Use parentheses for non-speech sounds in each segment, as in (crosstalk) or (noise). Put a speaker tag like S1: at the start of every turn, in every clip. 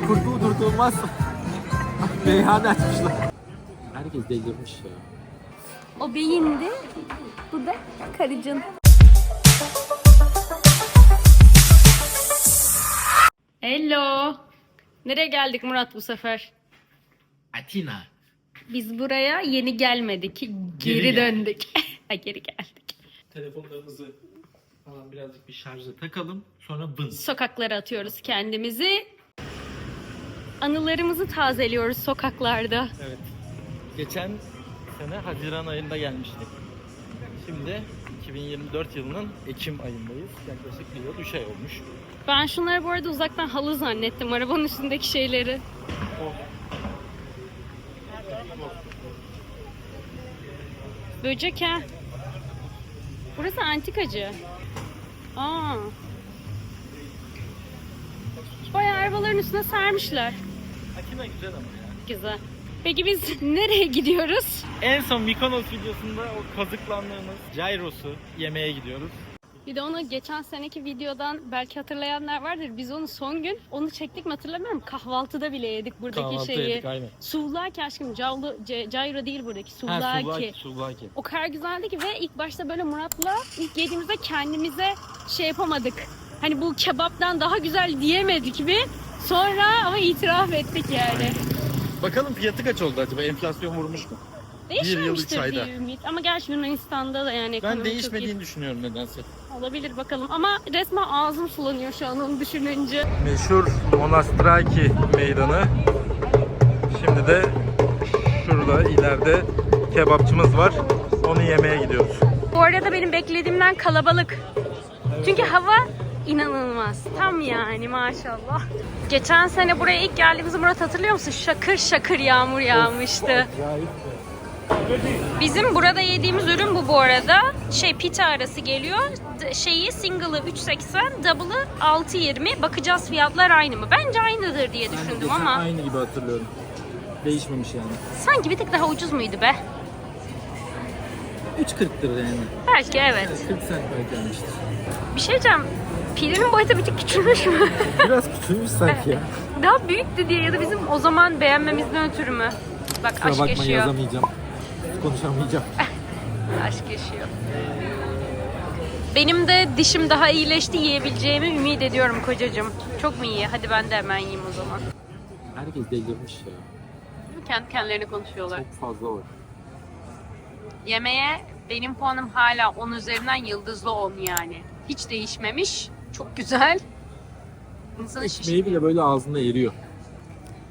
S1: Kurtulu durdurulmaz. Meyhane açmışlar. Herkes delirmiş ya.
S2: O beyindi. Bu da karıcın. Hello. Nereye geldik Murat bu sefer?
S1: Atina.
S2: Biz buraya yeni gelmedik. Geri,
S1: Geri gel.
S2: döndük. (laughs) ha, geri geldik.
S1: Telefonlarımızı falan birazcık bir şarja takalım. Sonra bın.
S2: Sokaklara atıyoruz kendimizi. Anılarımızı tazeliyoruz sokaklarda.
S3: Evet. Geçen sene Haziran ayında gelmiştik. Şimdi 2024 yılının Ekim ayındayız. Yaklaşık bir yıl, 3 ay olmuş.
S2: Ben şunları bu arada uzaktan halı zannettim. Arabanın üstündeki şeyleri. Böcek ha. Burası antikacı. Aa. Bayağı arabaların üstüne sermişler.
S3: Güzel ama ya.
S2: Güzel. Peki biz (laughs) nereye gidiyoruz?
S3: En son Mykonos videosunda o kazıklandığımız Gyros'u yemeye gidiyoruz.
S2: Bir de onu geçen seneki videodan belki hatırlayanlar vardır. Biz onu son gün onu çektik mi hatırlamıyorum. Kahvaltıda bile yedik buradaki
S3: Kahvaltı
S2: şeyi.
S3: yedik aynen.
S2: Souvlaki aşkım. Cavlı, C- Gyro değil buradaki.
S3: Ha,
S2: Souvlaki.
S3: Sulaki. Sulaki.
S2: O kadar güzeldi ki ve ilk başta böyle Murat'la ilk yediğimizde kendimize şey yapamadık. Hani bu kebaptan daha güzel diyemedik mi? Sonra ama itiraf ettik yani.
S3: Bakalım fiyatı kaç oldu acaba? Enflasyon vurmuş mu? yıl,
S2: Değişmemiştir
S3: ayda.
S2: diye ümit. Ama gerçi Yunanistan'da da yani
S3: Ben
S2: ekonomi çok iyi.
S3: değişmediğini düşünüyorum nedense.
S2: Olabilir bakalım. Ama resmen ağzım sulanıyor şu an onu düşününce.
S3: Meşhur Monastraki meydanı. Şimdi de şurada ileride kebapçımız var. Onu yemeye gidiyoruz.
S2: Bu arada benim beklediğimden kalabalık. Çünkü hava inanılmaz. Tam yani maşallah. Geçen sene buraya ilk geldiğimizde Murat hatırlıyor musun? Şakır şakır yağmur yağmıştı. Bizim burada yediğimiz ürün bu bu arada. Şey pita arası geliyor. Şeyi single'ı 3.80, double'ı 6.20. Bakacağız fiyatlar aynı mı? Bence aynıdır diye düşündüm ama
S1: Aynı gibi hatırlıyorum. Değişmemiş yani.
S2: sanki bir tık daha ucuz muydu be?
S1: 3.40'tır yani.
S2: Belki evet.
S1: 40 cent belki gelmiştir.
S2: Bir şey diyeceğim. Pilimin boyutu bir tık küçülmüş mü? (laughs)
S1: Biraz küçülmüş sanki ya.
S2: Daha büyüktü diye ya da bizim o zaman beğenmemizden ötürü mü? Bak
S1: Kusura
S2: aşk
S1: bakma
S2: yaşıyor.
S1: yazamayacağım. Konuşamayacağım. (laughs)
S2: Aşk yaşıyor. Benim de dişim daha iyileşti yiyebileceğimi ümit ediyorum kocacığım. Çok mu iyi? Hadi ben de hemen yiyeyim o zaman.
S1: Herkes delirmiş ya.
S2: Kendi kendilerine konuşuyorlar.
S1: Çok fazla var.
S2: Yemeğe benim puanım hala 10 üzerinden yıldızlı 10 yani. Hiç değişmemiş. Çok güzel. İnsanı şiş-
S1: Ekmeği bile böyle ağzında eriyor.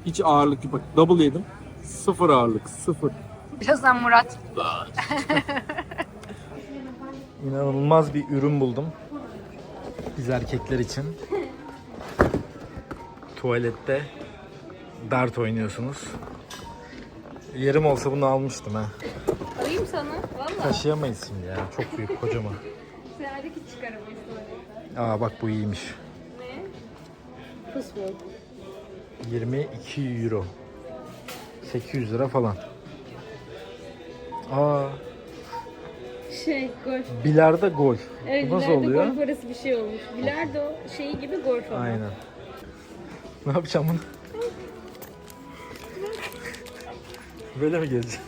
S1: Hiç ağırlık yok. Bak double yedim. Sıfır ağırlık. Sıfır.
S2: Birazdan Murat. (laughs)
S3: İnanılmaz bir ürün buldum. Biz erkekler için. Tuvalette dart oynuyorsunuz. Yerim olsa bunu almıştım ha.
S2: Alayım sana. Valla.
S3: Taşıyamayız şimdi ya. Çok büyük kocaman.
S2: Hiç çıkaramayız tuvalete.
S3: Aa bak bu iyiymiş.
S2: Ne? Fısfır.
S3: 22 euro. 800 lira falan. Aa,
S2: Şey golf.
S3: bilarda golf.
S2: Evet,
S3: bu nasıl
S2: bilardo
S3: oluyor?
S2: golf arası bir şey olmuş. Bilardo şeyi gibi golf ama.
S3: Aynen. Ne yapacağım bunu? Böyle mi gezeceğim?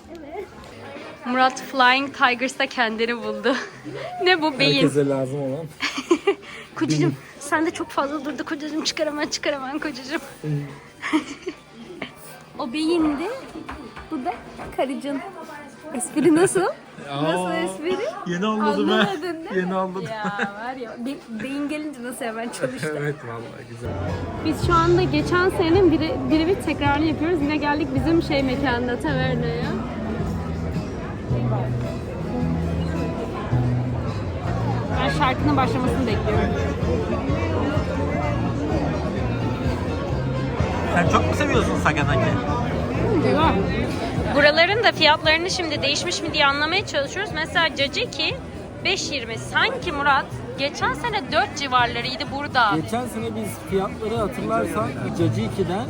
S2: Murat Flying Tigers'ta kendini buldu. (laughs) ne bu beyin?
S1: Herkese lazım olan. (laughs)
S2: Kocacığım sen de çok fazla durdu kocacığım çıkaramam çıkaramam kocacığım. (laughs) o beyindi. Bu da karıcın. Espri nasıl? nasıl espri?
S3: Yeni anladım
S2: Anlamadın değil mi?
S3: Yeni anladım.
S2: Ya var ya be- beyin gelince nasıl hemen çalıştı. (laughs)
S3: evet vallahi güzel.
S2: Biz şu anda geçen senenin biri, birebir tekrarını yapıyoruz. Yine geldik bizim şey mekanına, tavernaya. Şarkının başlamasını bekliyorum.
S3: Sen çok mu seviyorsun Saganaki?
S2: Buraların da fiyatlarını şimdi değişmiş mi diye anlamaya çalışıyoruz. Mesela Caciki 5.20. Sanki Murat geçen sene 4 civarlarıydı burada.
S1: Geçen sene biz fiyatları hatırlarsan Caciki'den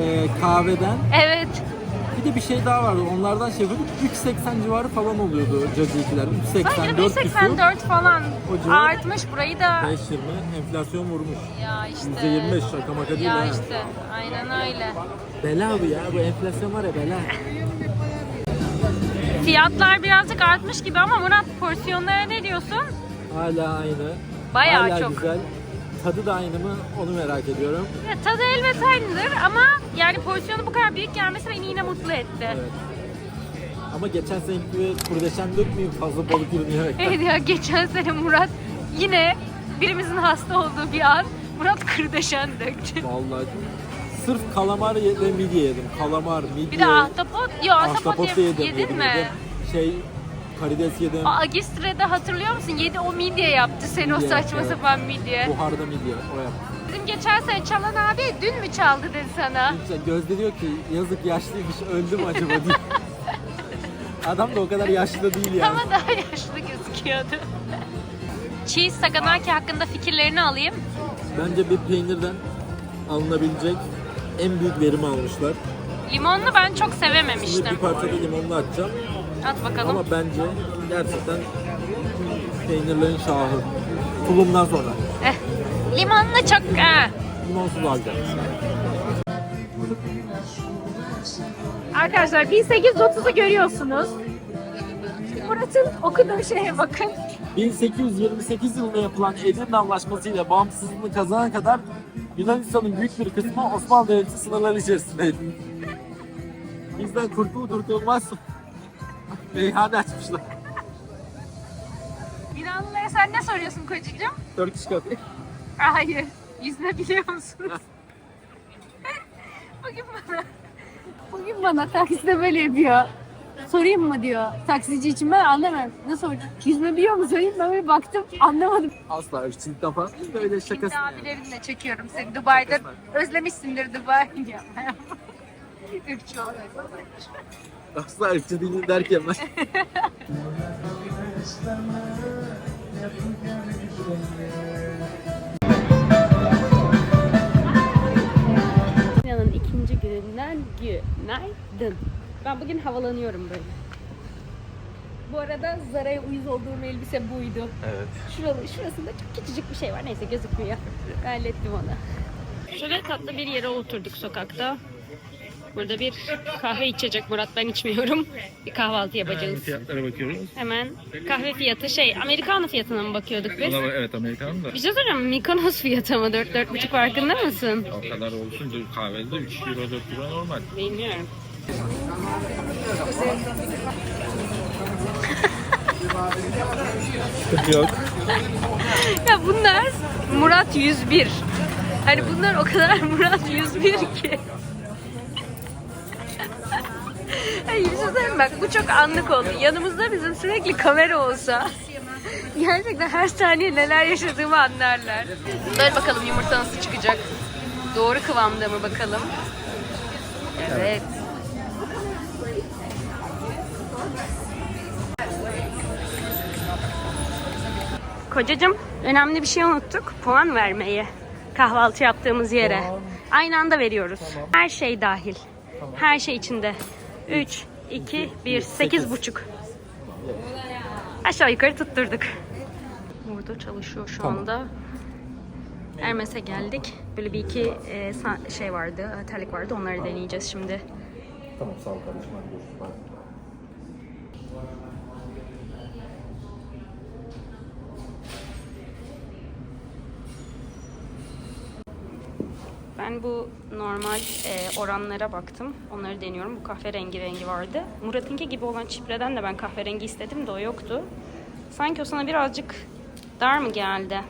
S1: e, kahveden
S2: Evet.
S3: Bir de bir şey daha vardı. Onlardan şey yapıyorduk. 3.80 civarı falan oluyordu Cacikiler. 3.80,
S2: Sanki
S3: 4 küsur.
S2: 1.84 falan.
S3: O civar.
S2: Artmış burayı da.
S3: 5.20 enflasyon vurmuş.
S2: Ya işte.
S3: %25 şaka maka değil
S2: Ya
S3: ha.
S2: işte. Aynen öyle.
S3: Bela bu ya. Bu enflasyon var ya bela. (laughs)
S2: Fiyatlar birazcık artmış gibi ama Murat porsiyonlara ne diyorsun?
S3: Hala aynı.
S2: Bayağı
S3: Hala
S2: çok.
S3: güzel. Tadı da aynı mı onu merak ediyorum.
S2: Ya, tadı elbet aynıdır ama yani porsiyonu bu kadar büyük gelmesi beni yine mutlu etti.
S3: Evet. Ama geçen seneki gibi kurdeşen dökmeyeyim fazla balık ürünü yemekten.
S2: Evet ya geçen sene Murat yine birimizin hasta olduğu bir an Murat kırdeşen döktü.
S3: Vallahi sırf kalamar ve midye yedim. Kalamar, midye,
S2: Bir de ahtapot. Yo ahtapot,
S3: ahtapot yedim.
S2: yedin
S3: yedim,
S2: mi?
S3: yedim. Şey karides yedim.
S2: O Agistre'de hatırlıyor musun? Yedi o midye yaptı seni o
S3: Midye,
S2: saçma
S3: evet.
S2: sapan midye.
S3: Buharda midye o yaptı.
S2: Bizim geçen sene çalan abi dün mü çaldı dedi sana?
S3: İşte Gözde diyor ki yazık yaşlıymış öldüm acaba diye. (laughs) Adam da o kadar yaşlı değil yani.
S2: Ama daha yaşlı gözüküyordu. (laughs) Cheese Saganaki hakkında fikirlerini alayım.
S3: Bence bir peynirden alınabilecek en büyük verimi almışlar.
S2: Limonlu ben çok
S3: Şimdi bir
S2: sevememiştim.
S3: parça da limonlu atacağım.
S2: At bakalım.
S3: Ama bence gerçekten peynirlerin şahı. Tulumdan sonra.
S2: Eh, limonlu çok... eh.
S3: Limonsuz alacağım.
S2: Arkadaşlar 1830'u görüyorsunuz. Murat'ın okuduğu şeye bakın.
S3: 1828 yılında yapılan Edirne Anlaşması ile bağımsızlığını kazanana kadar Yunanistan'ın büyük bir kısmı Osmanlı Devleti sınırları içerisindeydi. Bizden kurtulur kurtulmaz meyhane açmışlar.
S2: Yunanlılara sen ne soruyorsun kocacığım?
S3: Turkish Cafe.
S2: Hayır. Yüzme biliyor musunuz? (laughs) bugün bana bugün bana takside böyle yapıyor. Sorayım mı diyor taksici için ben anlamıyorum. Ne soracağım? Yüzme biliyor mu sorayım ben böyle baktım anlamadım.
S3: Asla ırkçılıktan falan değil, böyle
S2: Şimdi
S3: şakası. yani.
S2: abilerinle çekiyorum seni Dubai'de. Özlemişsindir Dubai. (laughs) Ürkçü olarak.
S3: Asla ırkçı değil derken ben.
S2: Dünyanın ikinci gününden günaydın. Ben bugün havalanıyorum böyle. Bu arada Zara'ya uyuz olduğum elbise buydu.
S4: Evet.
S2: Şuralı, şurasında çok küçücük bir şey var. Neyse gözükmüyor. Hallettim onu. Şöyle tatlı bir yere oturduk sokakta. Burada bir kahve içecek Murat ben içmiyorum. Bir kahvaltı yapacağız.
S4: Fiyatlara bakıyoruz.
S2: Hemen kahve fiyatı şey Amerikanı fiyatına mı bakıyorduk biz?
S4: Ona, evet Amerikan da.
S2: Bir şey soracağım Mikonos fiyatı mı 4-4,5 farkında mısın?
S4: O kadar olsun da kahvede 3 euro 4 euro normal.
S2: Bilmiyorum.
S4: Yok. (laughs)
S2: Ya bunlar Murat 101. Hani bunlar o kadar (laughs) Murat 101 ki. Hayır bir şey söyleyeyim bak bu çok anlık oldu. Yanımızda bizim sürekli kamera olsa gerçekten her saniye neler yaşadığımı anlarlar. Böyle bakalım yumurta nasıl çıkacak. Doğru kıvamda mı bakalım. Evet. Kocacığım önemli bir şey unuttuk. Puan vermeyi. Kahvaltı yaptığımız yere. Aynı anda veriyoruz. Her şey dahil. Her şey içinde. 3, 2, 1, 8 buçuk. Aşağı yukarı tutturduk. Burada çalışıyor şu anda. Hermes'e geldik. Böyle bir iki e, sa- şey vardı, terlik vardı. Onları deneyeceğiz şimdi.
S3: Tamam sağ ol kardeşim. hadi görüşürüz.
S2: Ben bu normal e, oranlara baktım. Onları deniyorum. Bu kahverengi rengi vardı. Murat'ınki gibi olan çipreden de ben kahverengi istedim de o yoktu. Sanki o sana birazcık dar mı geldi?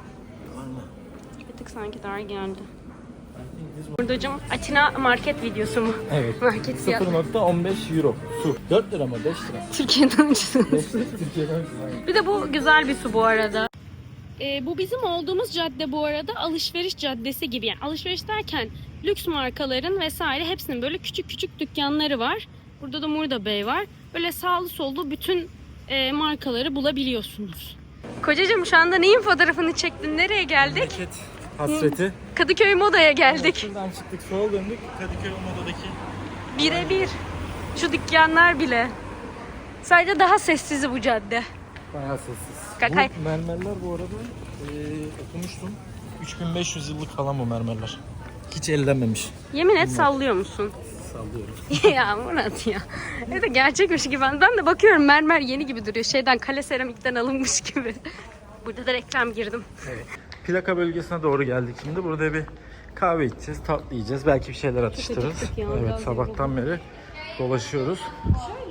S2: Bir tık sanki dar geldi. Buradacım Atina market videosu mu?
S4: Evet. (laughs)
S2: Market fiyat.
S4: 0.15 euro. Su. 4 lira mı 5 lira?
S2: Türkiye'den ucuz.
S4: Türkiye'den ucuz.
S2: Bir de bu güzel bir su bu arada. Ee, bu bizim olduğumuz cadde bu arada alışveriş caddesi gibi. Yani alışveriş derken lüks markaların vesaire hepsinin böyle küçük küçük dükkanları var. Burada da Murda Bey var. Böyle sağlı sollu bütün e, markaları bulabiliyorsunuz. Kocacığım şu anda neyin fotoğrafını çektin? Nereye geldik?
S3: Hasreti.
S2: Kadıköy Moda'ya geldik.
S4: Şuradan çıktık sola döndük. Kadıköy Moda'daki
S2: Birebir. Şu dükkanlar bile. Sadece daha sessiz bu cadde.
S3: Bayağı sessiz.
S2: Kakay.
S3: Bu mermerler bu arada e, okumuştum. 3500 yıllık falan bu mermerler. Hiç ellenmemiş.
S2: Yemin et sallıyor musun?
S3: Sallıyorum. (laughs)
S2: ya Murat ya. Evet de gerçekmiş gibi. Ben, ben de bakıyorum mermer yeni gibi duruyor. Şeyden kale seramikten alınmış gibi. (laughs) Burada da reklam girdim.
S3: Plaka bölgesine doğru geldik şimdi. Burada bir kahve içeceğiz, tatlı yiyeceğiz. Belki bir şeyler atıştırırız.
S2: ya,
S3: Evet, sabahtan beri dolaşıyoruz.
S2: Şöyle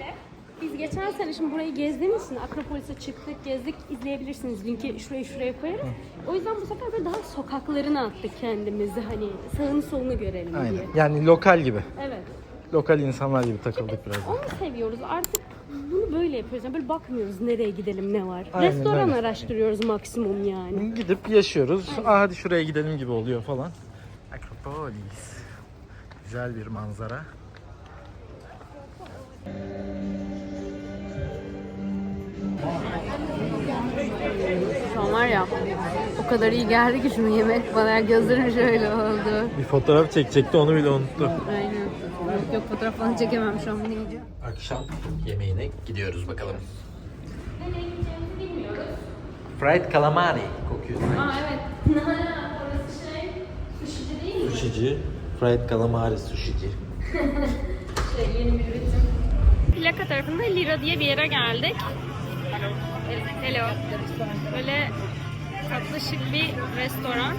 S2: biz geçen sene şimdi burayı gezdiğimiz için Akropolis'e çıktık, gezdik. izleyebilirsiniz. Linki şuraya şuraya koyarım. O yüzden bu sefer böyle daha sokaklarına attık kendimizi. Hani sağını solunu görelim diye.
S3: Aynen. Yani lokal gibi.
S2: Evet.
S3: Lokal insanlar gibi takıldık biraz. da.
S2: Onu seviyoruz. Artık bunu böyle yapıyoruz. Yani böyle bakmıyoruz nereye gidelim ne var.
S3: Aynen
S2: Restoran
S3: öyle.
S2: araştırıyoruz maksimum yani.
S3: Gidip yaşıyoruz. Aa, hadi şuraya gidelim gibi oluyor falan. Akropolis. Güzel bir manzara.
S2: Şu an var ya o kadar iyi geldi ki şunu yemek bana gözlerim şöyle oldu.
S3: Bir fotoğraf çekecekti onu bile unuttu.
S2: Aynen. Yok yok fotoğraf falan çekemem şu an bunu yiyeceğim.
S3: Akşam yemeğine gidiyoruz bakalım. Fried calamari kokuyor.
S2: Aa evet. (laughs) Orası şey, sushici değil mi?
S3: Sushici. Fried calamari sushici. (laughs)
S2: Şey, yeni bir üretim. Plaka tarafında Lira diye bir yere geldik. Hello. Böyle tatlı şık bir restoran.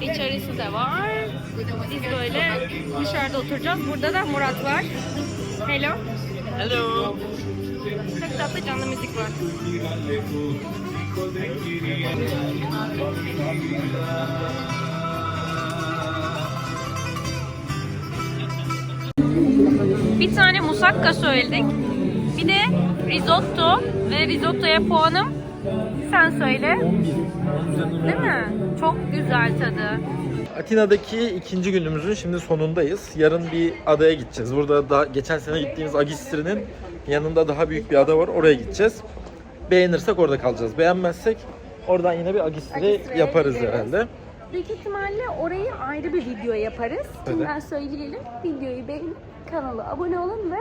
S2: İçerisi de var. Biz böyle dışarıda oturacağız. Burada da Murat var. Hello.
S3: Hello.
S2: Çok tatlı canlı müzik var. Bir tane musakka söyledik. Bir de risotto ve risottoya puanım sen söyle. Değil mi? Çok güzel tadı.
S3: Atina'daki ikinci günümüzün şimdi sonundayız. Yarın bir adaya gideceğiz. Burada da geçen sene gittiğimiz Agistri'nin yanında daha büyük bir ada var. Oraya gideceğiz. Beğenirsek orada kalacağız. Beğenmezsek oradan yine bir Agistri
S2: Agistri'ye
S3: yaparız
S2: gideriz.
S3: herhalde.
S2: Büyük ihtimalle orayı ayrı bir video yaparız. Şimdiden söyleyelim. Videoyu beğenip kanala abone olun ve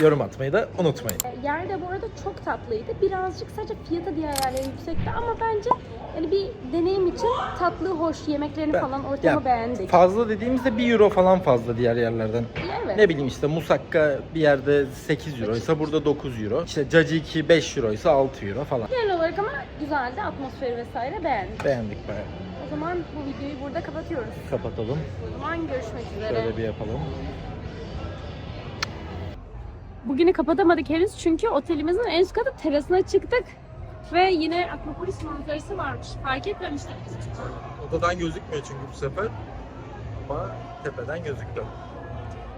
S3: Yorum atmayı da unutmayın.
S2: E, Yer de bu arada çok tatlıydı. Birazcık sadece fiyatı diğer yerlere yüksekti ama bence yani bir deneyim için tatlı, hoş yemeklerini falan ortamı
S3: Ya,
S2: beğendik.
S3: Fazla dediğimizde 1 euro falan fazla diğer yerlerden.
S2: evet.
S3: Ne bileyim işte musakka bir yerde 8 euro ise burada 9 euro. İşte caciki 5 euro ise 6 euro falan.
S2: Genel olarak ama güzeldi. Atmosferi vesaire beğendik.
S3: Beğendik bayağı.
S2: O zaman bu videoyu burada kapatıyoruz.
S3: Kapatalım.
S2: O zaman görüşmek üzere.
S3: Şöyle bir yapalım.
S2: Bugünü kapatamadık henüz çünkü otelimizin en üst katı terasına çıktık. Ve yine Akropolis manzarası varmış. Fark etmemiştik.
S3: Odadan gözükmüyor çünkü bu sefer. Ama tepeden gözüktü.